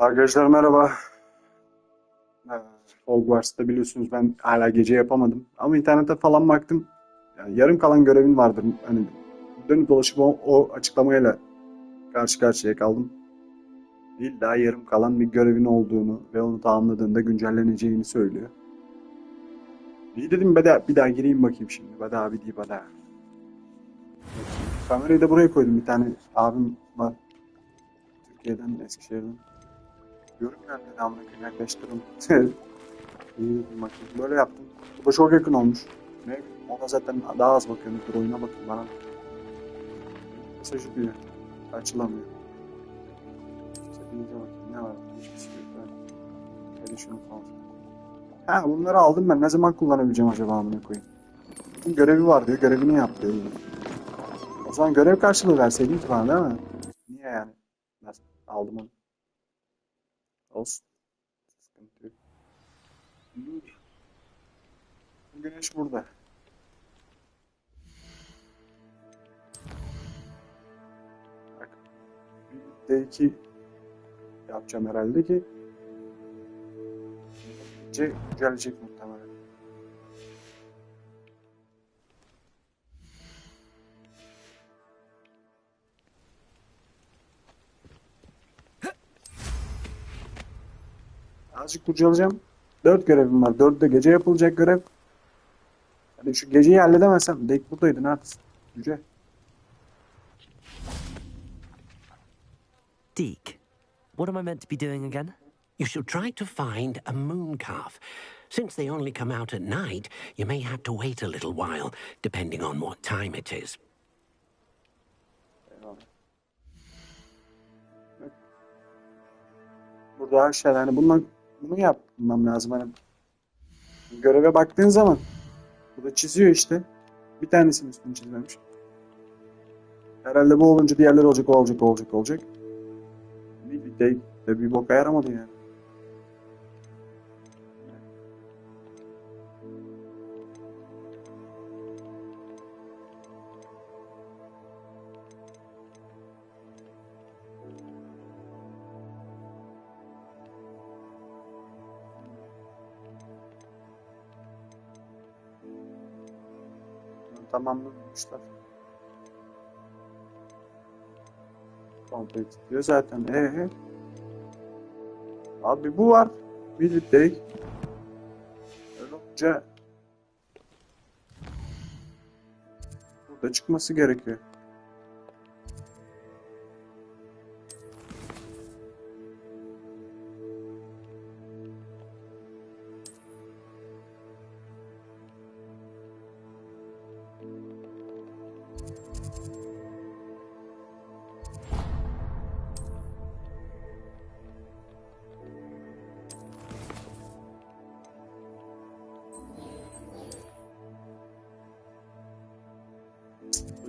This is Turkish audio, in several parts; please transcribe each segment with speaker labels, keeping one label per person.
Speaker 1: Arkadaşlar merhaba. Ee, Hogwarts'ta biliyorsunuz ben hala gece yapamadım. Ama internete falan baktım. Yani yarım kalan görevin vardır. Hani dönüp dolaşıp o, o açıklamayla karşı karşıya kaldım. İlla yarım kalan bir görevin olduğunu ve onu tamamladığında güncelleneceğini söylüyor. İyi dedim daha, bir daha gireyim bakayım şimdi. Hadi abi deyip hadi. Kamerayı da buraya koydum. Bir tane abim var. Türkiye'den, Eskişehir'den. Yorum geldi amına koyayım. İyi bakayım. Böyle yaptım. Da çok yakın olmuş. Ne? Ona zaten daha az bakıyorum. Dur oyuna bakın bana. Mesajı diyor. Açılamıyor. Setimize bakayım. Ne var? Hiçbir şey yok. Hadi şunu falan. Ha bunları aldım ben. Ne zaman kullanabileceğim acaba amına koyayım? Bunun görevi var diyor. Görevini yap diyor. O zaman görev karşılığı verseydin ki bana değil mi? Niye yani? Ben aldım onu. Olsun. Sıkıntı yok. Güneş burada. Bak. Bir de iki yapacağım herhalde ki gece gelecek muhtemelen. Azıcık kurcalayacağım. Dört görevim var. Dört de gece yapılacak görev. Hadi şu geceyi halledemezsem. Dek buradaydın artık. Yüce.
Speaker 2: Deke, what am I meant to be doing again?
Speaker 3: You should try to find a moon calf. Since they only come out at night, you may have to wait a little while, depending on what time it is.
Speaker 1: Burada aşağıda hani bundan bunu yapmam lazım hani. Göreve baktığın zaman burada çiziyor işte. Bir tanesinin üstünü çizmemiş. Herhalde bu olunca diğerleri olacak, olacak, olacak, olacak. Bir, bir de, de bir boka yaramadı yani. Tamamlamışlar. Complete diyor zaten. Ee, abi bu var. Bir de öyle olunca burada çıkması gerekiyor.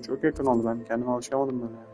Speaker 1: Çok yakın oldu. Ben kendime alışamadım böyle.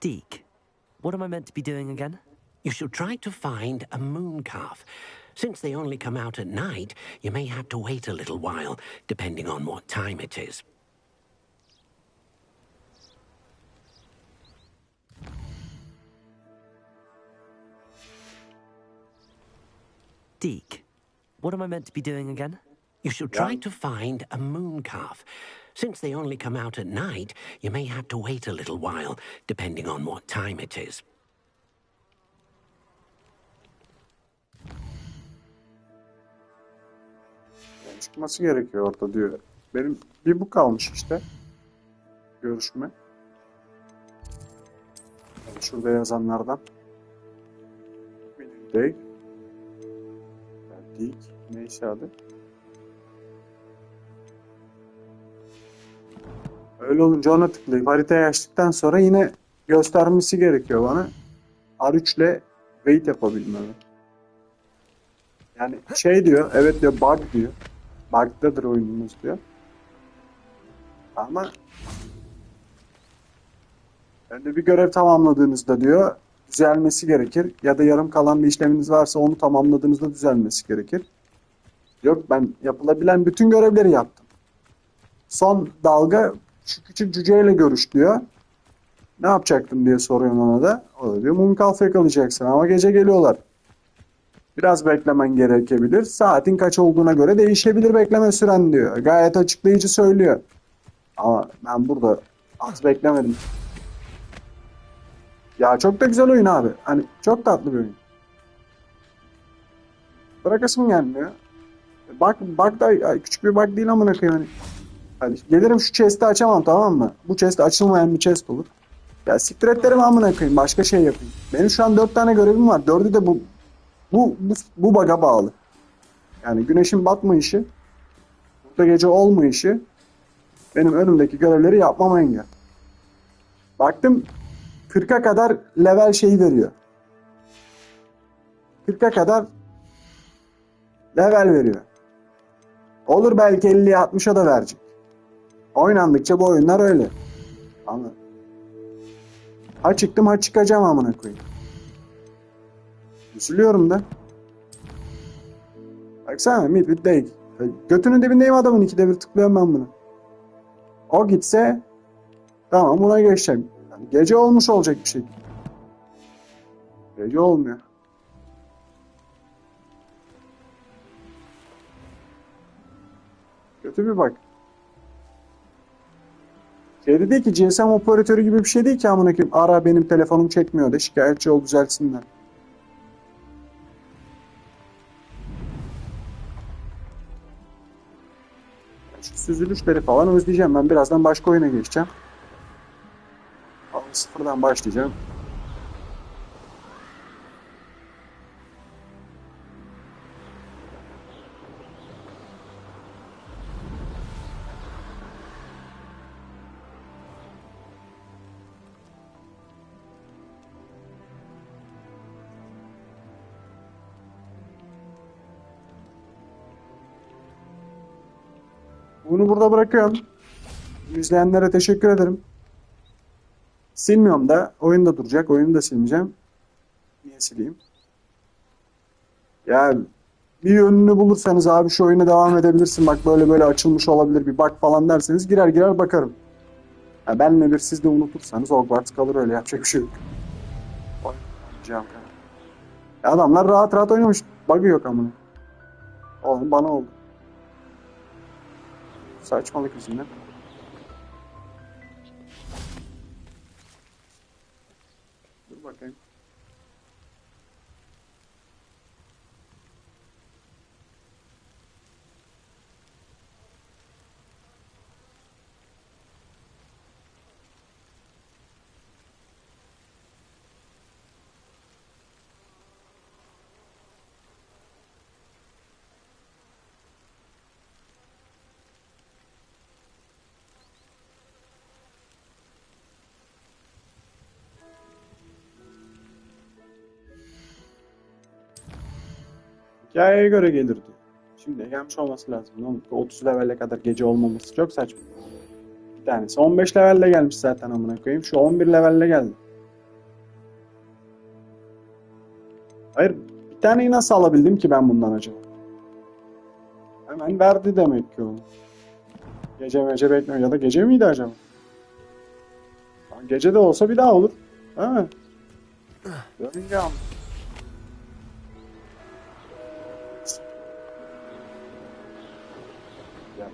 Speaker 2: Deke, what am I meant to be doing again?
Speaker 3: You should try to find a moon calf. Since they only come out at night, you may have to wait a little while, depending on what time it is.
Speaker 2: Deke, what am I meant to be doing again?
Speaker 3: You should try
Speaker 1: Yeah.
Speaker 3: to find a moon calf. Since they only come out at night, you may have to wait a little while, depending on what time it is.
Speaker 1: Yani çıkması gerekiyor orada diyor. Benim bir bu kalmış işte. Görüşme. Yani şurada yazanlardan. Benim Day. Dik. Neyse adı. Öyle olunca ona tıklayıp haritayı açtıktan sonra yine göstermesi gerekiyor bana. R3 ile wait yapabilmemi. Yani şey diyor, evet diyor bug diyor. Bug'dadır oyunumuz diyor. Ama önde bir görev tamamladığınızda diyor düzelmesi gerekir. Ya da yarım kalan bir işleminiz varsa onu tamamladığınızda düzelmesi gerekir. Yok ben yapılabilen bütün görevleri yaptım. Son dalga şu küçük cüceyle görüş diyor. Ne yapacaktım diye soruyorum ona da. O da diyor mum kalfa yakalayacaksın ama gece geliyorlar. Biraz beklemen gerekebilir. Saatin kaç olduğuna göre değişebilir bekleme süren diyor. Gayet açıklayıcı söylüyor. Ama ben burada az beklemedim. Ya çok da güzel oyun abi. Hani çok tatlı bir oyun. Bırakasım gelmiyor. Bak bak da küçük bir bak değil amına koyayım hani. Hadi gelirim şu chest'i açamam tamam mı? Bu chest açılmayan bir chest olur. Ya siktir et derim amına koyayım. Başka şey yapayım. Benim şu an dört tane görevim var. Dördü de bu bu bu, bu bug'a bağlı. Yani güneşin batmayışı, burada gece olmayışı benim önümdeki görevleri yapmama engel. Baktım 40'a kadar level şeyi veriyor. 40'a kadar level veriyor. Olur belki 50'ye 60'a da verecek. Oynandıkça bu oyunlar öyle. Ama ha çıktım ha çıkacağım amına koyayım. Üzülüyorum da. Baksana mid with day. Götünün dibindeyim adamın ikide bir tıklıyorum ben bunu. O gitse tamam buna geçeceğim. Yani gece olmuş olacak bir şey. Gece olmuyor. Kötü bir bak. Şey değil ki GSM operatörü gibi bir şey değil ki amına koyayım. Ara benim telefonum çekmiyor da şikayetçi ol düzelsinler. Şu süzülüşleri falan özleyeceğim. Ben birazdan başka oyuna geçeceğim. Sıfırdan başlayacağım. Bunu burada bırakıyorum. İzleyenlere teşekkür ederim. Silmiyorum da. Oyun da duracak. Oyunu da silmeyeceğim. Niye sileyim? Ya bir yönünü bulursanız abi şu oyuna devam edebilirsin. Bak böyle böyle açılmış olabilir bir bak falan derseniz girer girer bakarım. Ya benle bir siz de unutursanız Hogwarts kalır öyle yapacak bir şey yok. Oynayacağım kadar. Adamlar rahat rahat oynamış. Bug'ı yok amına. Oğlum bana oldu. Saçmalık yüzünden. Dur bakayım. Hikayeye göre gelirdi. Şimdi gelmiş olması lazım. Ne olur? 30 levele kadar gece olmaması çok saçma. Bir tanesi 15 levelle gelmiş zaten amına koyayım. Şu 11 levelle geldi. Hayır, bir taneyi nasıl alabildim ki ben bundan acaba? Hemen verdi demek ki onu. Gece gece bekliyor ya da gece miydi acaba? Gece de olsa bir daha olur. Mi? Görünce am-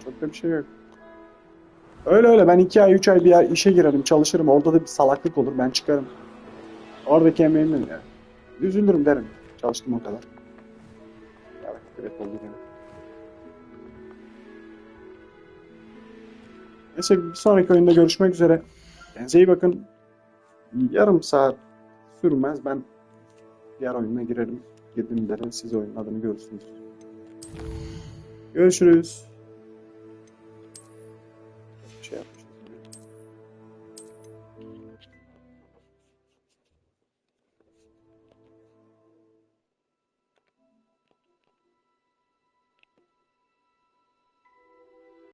Speaker 1: Ya çok da bir şey yok. Öyle öyle ben iki ay üç ay bir ay işe girerim çalışırım orada da bir salaklık olur ben çıkarım. Oradaki emeğimle yani. Üzülürüm derim. Çalıştım o kadar. Ya evet oldu gene. Neyse bir sonraki oyunda görüşmek üzere. Kendinize iyi bakın. Yarım saat sürmez ben diğer oyuna girerim. girdiğimde de siz oyunun adını görürsünüz. Görüşürüz.